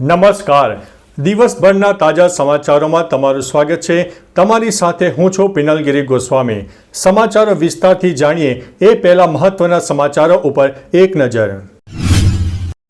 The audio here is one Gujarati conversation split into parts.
નમસ્કાર. દિવસભરના તાજા સમાચારોમાં તમારું સ્વાગત છે. તમારી સાથે હું છું પિનલગીરી ગોસ્વામી. સમાચારો વિસ્તારથી જાણીએ એ પહેલા મહત્વના સમાચારો ઉપર એક નજર.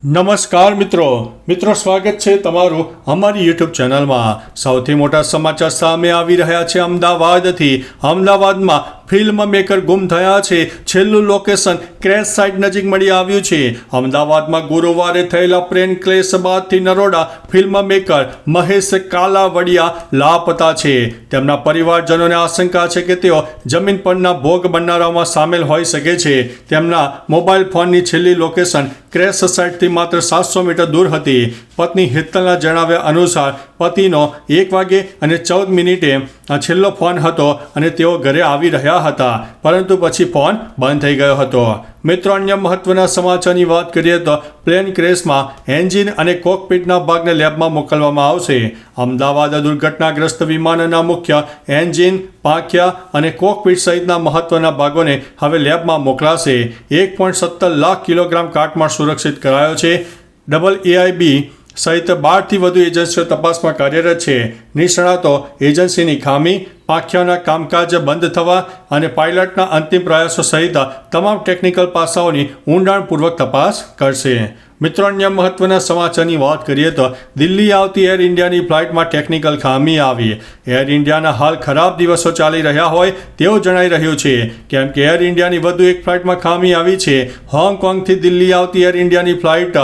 નમસ્કાર મિત્રો. મિત્રો, સ્વાગત છે તમારું અમારી યુટ્યુબ ચેનલમાં. સૌથી મોટા સમાચાર સામે આવી રહ્યા છે અમદાવાદથી. અમદાવાદમાં ફિલ્મ મેકર ગુમ થયા છે. છેલ્લું લોકેશન ક્રેશ સાઇટ નજીક મળી આવ્યું છે. અમદાવાદમાં ગુરુવારે થયેલા પ્લેન ક્લેશ બાદથી નરોડા ફિલ્મ મેકર મહેશ કાલાવડિયા લાપતા છે. તેમના પરિવારજનોને આશંકા છે કે તેઓ જમીન પરના ભોગ બનનારાઓમાં સામેલ હોઈ શકે છે. તેમના મોબાઈલ ફોનની છેલ્લી લોકેશન ક્રેશ સાઇટથી માત્ર સાતસો મીટર દૂર હતી. પત્ની હિતલના જણાવ્યા અનુસાર પતિનો એક વાગે અને ચૌદ મિનિટે આ છેલ્લો ફોન હતો અને તેઓ ઘરે આવી રહ્યા હતા. પરંતુ પછી ફોન બંધ થઈ ગયો હતો. મિત્રો, અન્ય મહત્વના સમાચારની વાત કરીએ તો પ્લેન ક્રેશમાં એન્જિન અને કોકપીટના ભાગને લેબમાં મોકલવામાં આવશે. અમદાવાદ દુર્ઘટનાગ્રસ્ત વિમાનના મુખ્ય એન્જિન, પાંખિયા અને કોકપીટ સહિતના મહત્વના ભાગોને હવે લેબમાં મોકલાશે. એક પોઈન્ટ સત્તર લાખ કિલોગ્રામ કાટમાળ સુરક્ષિત કરાયો છે. ડબલ એઆઈબી સહિત બારથી વધુ એજન્સીઓ તપાસમાં કાર્યરત છે. નિષ્ણાતો એજન્સીની ખામી પાંખિયાના કામકાજ બંધ થવા અને પાયલટના અંતિમ પ્રયાસો સહિત તમામ ટેકનિકલ પાસાઓની ઊંડાણપૂર્વક તપાસ કરશે. મિત્રો, અન્ય મહત્વના સમાચારની વાત કરીએ તો દિલ્હી આવતી એર ઇન્ડિયાની ફ્લાઇટમાં ટેકનિકલ ખામી આવી. એર ઇન્ડિયાના હાલ ખરાબ દિવસો ચાલી રહ્યા હોય તેવું જણાઈ રહ્યું છે. કેમ કે એર ઇન્ડિયાની વધુ એક ફ્લાઇટમાં ખામી આવી છે. હોંગકોંગથી દિલ્હી આવતી એર ઇન્ડિયાની ફ્લાઇટ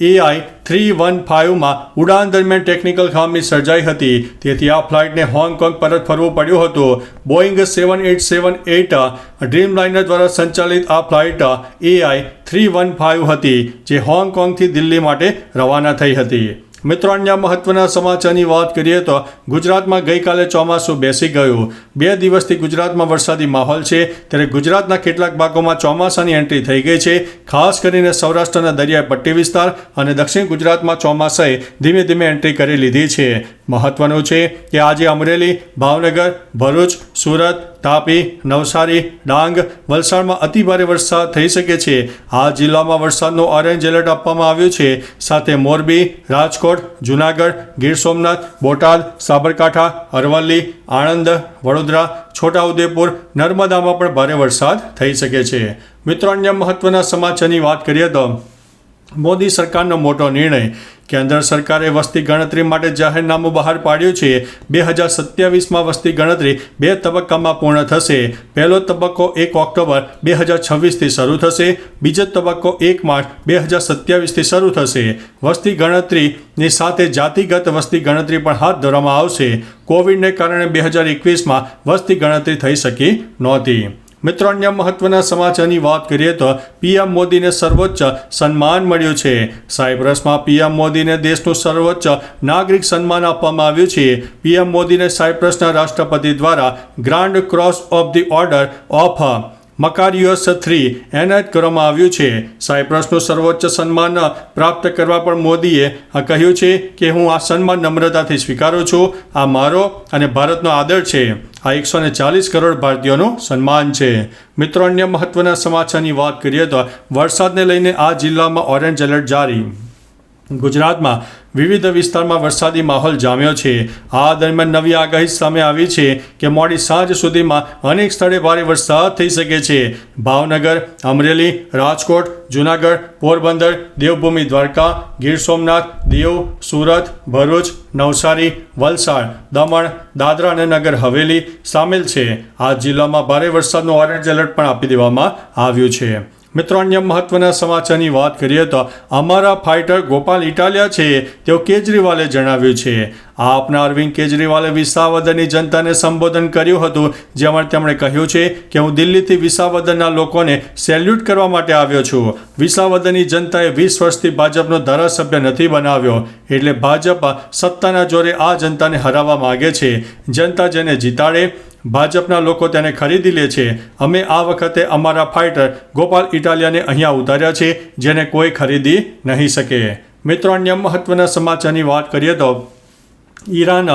એઆઈ થ્રી વન ફાઇવમાં ઉડાન દરમિયાન ટેકનિકલ ખામી સર્જાઈ હતી. તેથી આ ફ્લાઇટને હોંગકોંગ પરત ફરવું પડ્યું હતું. Boeing seven eight seven eight Dreamliner દ્વારા સંચાલિત આ flight AI three one five હતી, જે હોંગકોંગથી દિલ્હી માટે રવાના થઈ હતી. મિત્રો, અન્ય મહત્વના સમાચારની વાત કરીએ તો ગુજરાતમાં ગઈકાલે ચોમાસું બેસી ગયું. બે દિવસથી ગુજરાતમાં વરસાદી માહોલ છે. ત્યારે ગુજરાતના કેટલાક ભાગોમાં ચોમાસાની એન્ટ્રી થઈ ગઈ છે. ખાસ કરીને સૌરાષ્ટ્રના દરિયાઈ પટ્ટી વિસ્તાર અને દક્ષિણ ગુજરાતમાં ચોમાસાએ ધીમે ધીમે એન્ટ્રી કરી લીધી છે. મહત્વનું છે કે આજે અમરેલી, ભાવનગર, ભરૂચ, સુરત, તાપી, નવસારી, ડાંગ વલસાડમાં અતિભારે વરસાદ થઈ શકે છે. આ જિલ્લામાં વરસાદનું ઓરેન્જ એલર્ટ આપવામાં આવ્યું છે. સાથે મોરબી, રાજકોટ, જુનાગઢ, ગીર સોમનાથ, બોટાદ, સાબરકાંઠા, અરવલ્લી, આણંદ, વડોદરા, છોટાઉદેપુર, નર્મદામાં પણ ભારે વરસાદ થઈ શકે છે. મિત્રો, અન્ય મહત્વના સમાચારની વાત કરીએ તો મોદી સરકારનો મોટો નિર્ણય કેન્દ્ર સરકારે વસ્તી ગણતરી માટે જાહેરનામું બહાર પાડ્યું છે. બે હજાર સત્યાવીસમાં વસ્તી ગણતરી બે તબક્કામાં પૂર્ણ થશે. પહેલો તબક્કો એક ઓક્ટોબર બે હજાર છવ્વીસથી શરૂ થશે. બીજો તબક્કો એક માર્ચ બે હજાર સત્યાવીસથી શરૂ થશે. વસ્તી ગણતરીની સાથે જાતિગત વસ્તી ગણતરી પણ હાથ ધરવામાં આવશે. કોવિડને કારણે બે હજાર એકવીસમાં વસ્તી ગણતરી થઈ શકી નહોતી. મિત્રો અન્ય મહત્વના સમાચારની વાત કરીએ તો પીએમ મોદીને સર્વોચ્ચ સન્માન મળ્યું છે. સાયપ્રસમાં પીએમ મોદીને દેશનું સર્વોચ્ચ નાગરિક સન્માન આપવામાં આવ્યું છે. પીએમ મોદીને સાયપ્રસના રાષ્ટ્રપતિ દ્વારા grand cross of the order of Makarios three એનાયત કરવામાં આવ્યું છે. સાયપ્રસનું સર્વોચ્ચ સન્માન પ્રાપ્ત કરવા પણ મોદીએ કહ્યું છે કે હું આ સન્માન નમ્રતાથી સ્વીકારું છું. આ મારો અને ભારતનો આદર છે. આ એકસો ને ચાલીસ કરોડ ભારતીયોનું સન્માન છે. મિત્રો, અન્ય મહત્વના સમાચારની વાત કરીએ તો વરસાદને લઈને આ જિલ્લામાં ઓરેન્જ એલર્ટ જારી. ગુજરાતમાં વિવિધ વિસ્તારમાં વરસાદી માહોલ જામ્યો છે. આ દરમિયાન નવી આગાહી સામે આવી છે કે મોડી સાંજ સુધીમાં અનેક સ્થળે ભારે વરસાદ થઈ શકે છે. ભાવનગર, અમરેલી, રાજકોટ, જુનાગઢ, પોરબંદર, દેવભૂમિ, દ્વારકા, ગીર સોમનાથ, દીવ, સુરત, ભરૂચ, નવસારી, વલસાડ, દમણ, દાદરા અને નગર હવેલી સામેલ છે. આ જિલ્લામાં ભારે વરસાદનું ઓરેન્જ એલર્ટ પણ આપી દેવામાં આવ્યું છે. મિત્રો, અન્ય મહત્વના સમાચારની વાત કરીએ તો અમારા ફાઇટર ગોપાલ ઇટાલિયા છે. તેઓ કેજરીવાલે જણાવ્યું છે. આપના અરવિંદ કેજરીવાલે વિસાવદરની જનતાને સંબોધન કર્યું હતું, જેમાં તેમણે કહ્યું છે કે હું દિલ્હીથી વિસાવદરના લોકોને સેલ્યુટ કરવા માટે આવ્યો છું. વિસાવદરની જનતાએ વીસ વર્ષથી ભાજપનો ધારાસભ્ય નથી બનાવ્યો, એટલે ભાજપ સત્તાના જોરે આ જનતાને હરાવવા માગે છે. જનતા જેને જીતાડે ભાજપના લોકો તેને ખરીદી લે છે. અમે આ વખતે અમારા ફાઇટર ગોપાલ ઇટાલિયાને અહીંયા ઉતાર્યા છે, જેને કોઈ ખરીદી નહીં શકે. મિત્રો, અન્ય મહત્વના સમાચારની વાત કરીએ તો ઈરાન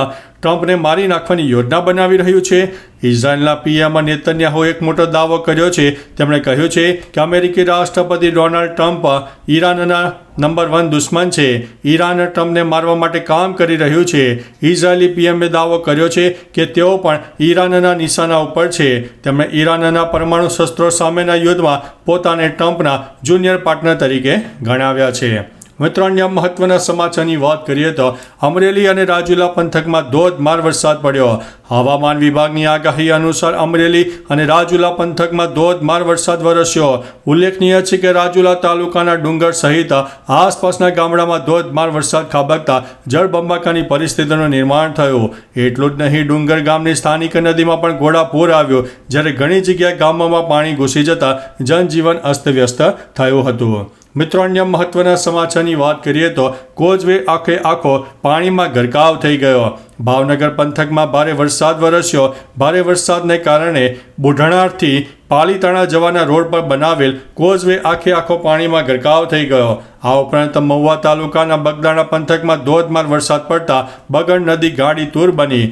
ટ્રમ્પને મારી નાખવાની યોજના બનાવી રહ્યું છે. ઇઝરાયલના પીએમ નેતન્યાહુ એક મોટો દાવો કર્યો છે. તેમણે કહ્યું છે કે અમેરિકી રાષ્ટ્રપતિ ડોનાલ્ડ ટ્રમ્પ ઈરાનના નંબર વન દુશ્મન છે. ઈરાન ટ્રમ્પને મારવા માટે કામ કરી રહ્યું છે. ઇઝરાયેલી પીએમએ દાવો કર્યો છે કે તેઓ પણ ઈરાનના નિશાના ઉપર છે. તેમણે ઈરાનના પરમાણુ શસ્ત્રો સામેના યુદ્ધમાં પોતાને ટ્રમ્પના જુનિયર પાર્ટનર તરીકે ગણાવ્યા છે. મિત્રો અન્ય મહત્વના સમાચારની વાત કરીએ તો અમરેલી અને રાજુલા પંથકમાં ધોધમાર વરસાદ પડ્યો. હવામાન વિભાગની આગાહી અનુસાર અમરેલી અને રાજુલા પંથકમાં ધોધમાર વરસાદ વરસ્યો. ઉલ્લેખનીય છે કે રાજુલા તાલુકાના ડુંગર સહિત આસપાસના ગામડામાં ધોધમાર વરસાદ ખાબકતા જળબંબાકાની પરિસ્થિતિનું નિર્માણ થયું. એટલું જ નહીં, ડુંગર ગામની સ્થાનિક નદીમાં પણ ઘોડાપૂર આવ્યો, જ્યારે ઘણી જગ્યાએ ગામોમાં પાણી ઘૂસી જતા જનજીવન અસ્તવ્યસ્ત થયું હતું. મિત્રો, અન્ય મહત્વના સમાચારની વાત કરીએ તો કોઝવે આખે આખો પાણીમાં ગરકાવ થઈ ગયો. ભાવનગર પંથકમાં ભારે વરસાદ વરસ્યો. ભારે વરસાદને કારણે બુઢણાથી પાલીતાણા જવાના રોડ પર બનાવેલ કોઝવે આખે આખો પાણીમાં ગરકાવ થઈ ગયો. આ ઉપરાંત મહુવા તાલુકાના બગદાણા પંથકમાં ધોધમાર વરસાદ પડતા બગડ નદી ગાડી તૂર બની.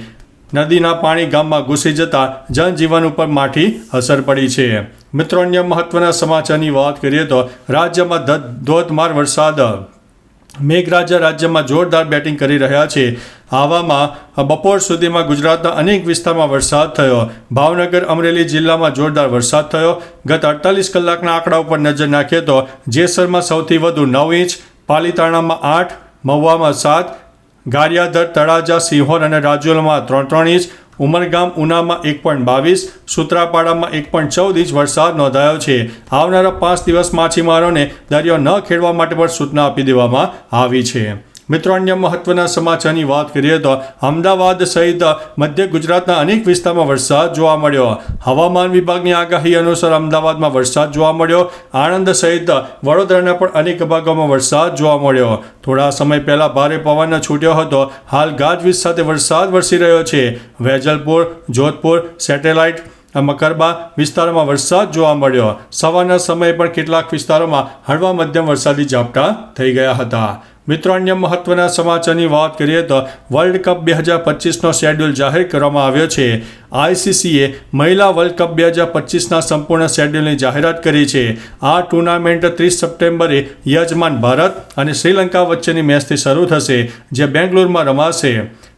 નદીના પાણી ગામમાં ઘૂસી જતા જનજીવન ઉપર માઠી અસર પડી છે. મિત્રો, અન્ય મહત્વના સમાચારની વાત કરીએ તો રાજ્યમાં ધોધમાર વરસાદ મેઘરાજા રાજ્યમાં જોરદાર બેટિંગ કરી રહ્યા છે. આવામાં બપોર સુધીમાં ગુજરાતના અનેક વિસ્તારમાં વરસાદ થયો. ભાવનગર, અમરેલી જિલ્લામાં જોરદાર વરસાદ થયો. ગત અડતાલીસ કલાકના આંકડા ઉપર નજર નાખીએ તો, જેસરમાં સૌથી વધુ નવ ઇંચ, પાલીતાણામાં આઠ, મહુવામાં સાત, ગારિયાધર, તળાજા, સિંહોર અને રાજુલામાં ત્રણ ત્રણ ઇંચ ઉમરગામ ઉનામાં એક પોઈન્ટ બાવીસ, સુત્રાપાડામાં એક પોઈન્ટ ચૌદ ઇંચ વરસાદ નોંધાયો છે. આવનારા પાંચ દિવસ માછીમારોને દરિયો ન ખેડવા માટે પણ સૂચના આપી દેવામાં આવી છે. મિત્રો, અન્ય મહત્વના સમાચારની વાત કરીએ તો અમદાવાદ સહિત મધ્ય ગુજરાતના અનેક વિસ્તારમાં વરસાદ જોવા મળ્યો. હવામાન વિભાગની આગાહી અનુસાર અમદાવાદમાં વરસાદ જોવા મળ્યો. આણંદ સહિત વડોદરાના પણ અનેક ભાગોમાં વરસાદ જોવા મળ્યો. થોડા સમય પહેલા ભારે પવન છૂટ્યો હતો. હાલ ગાજવીજ સાથે વરસાદ વરસી રહ્યો છે. વેજલપુર, જોધપુર, સેટેલાઇટ, મકરબા વિસ્તારોમાં વરસાદ જોવા મળ્યો. સવારના સમયે પણ કેટલાક વિસ્તારોમાં હળવા મધ્યમ વરસાદી ઝાપટા થઈ ગયા હતા. મિત્રો, અન્ય મહત્વના સમાચારની વાત કરીએ તો વર્લ્ડ કપ બે હજાર પચીસનો શેડ્યુલ જાહેર કરવામાં આવ્યો છે. આઈસીસીએ મહિલા વર્લ્ડ કપ બે હજાર પચીસના સંપૂર્ણ શેડ્યુલની જાહેરાત કરી છે. આ ટુર્નામેન્ટ ત્રીસ સપ્ટેમ્બરે યજમાન ભારત અને શ્રીલંકા વચ્ચેની મેચથી શરૂ થશે, જે બેંગ્લોરમાં રમાશે.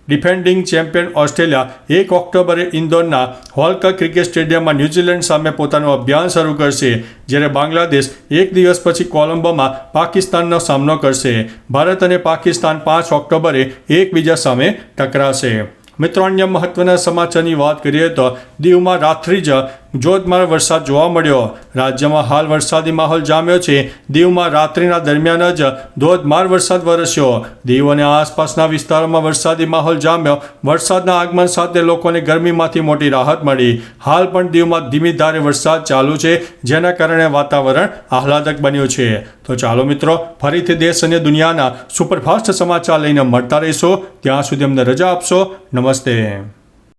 ડિફેન્ડિંગ ચેમ્પિયન ઓસ્ટ્રેલિયા એક ઓક્ટોબરે ઇન્દોરના હોલકર ક્રિકેટ સ્ટેડિયમમાં ન્યૂઝીલેન્ડ સામે પોતાનું અભિયાન શરૂ કરશે, જ્યારે બાંગ્લાદેશ એક દિવસ પછી કોલંબોમાં પાકિસ્તાનનો સામનો કરશે. ભારત અને પાકિસ્તાન પાંચ ઓક્ટોબરે એકબીજા સામે ટકરાશે. મિત્રો, અન્ય મહત્વના સમાચારની વાત કરીએ તો દીવમાં રાત્રિ જ જોધમાર વરસાદ જોવા મળ્યો. રાજ્યમાં હાલ વરસાદી માહોલ જામ્યો છે. દીવમાં રાત્રિના દરમિયાન જ ધોધમાર વરસાદ વરસ્યો. દીવ અને આસપાસના વિસ્તારોમાં વરસાદી માહોલ જામ્યો. વરસાદના આગમન સાથે લોકોને ગરમીમાંથી મોટી રાહત મળી. હાલ પણ દીવમાં ધીમી ધારે વરસાદ ચાલુ છે, જેના કારણે વાતાવરણ આહલાદક બન્યું છે. તો ચાલો મિત્રો, ફરીથી દેશ અને દુનિયાના સુપરફાસ્ટ સમાચાર લઈને મળતા રહીશો. ત્યાં સુધી અમને રજા આપશો. નમસ્તે.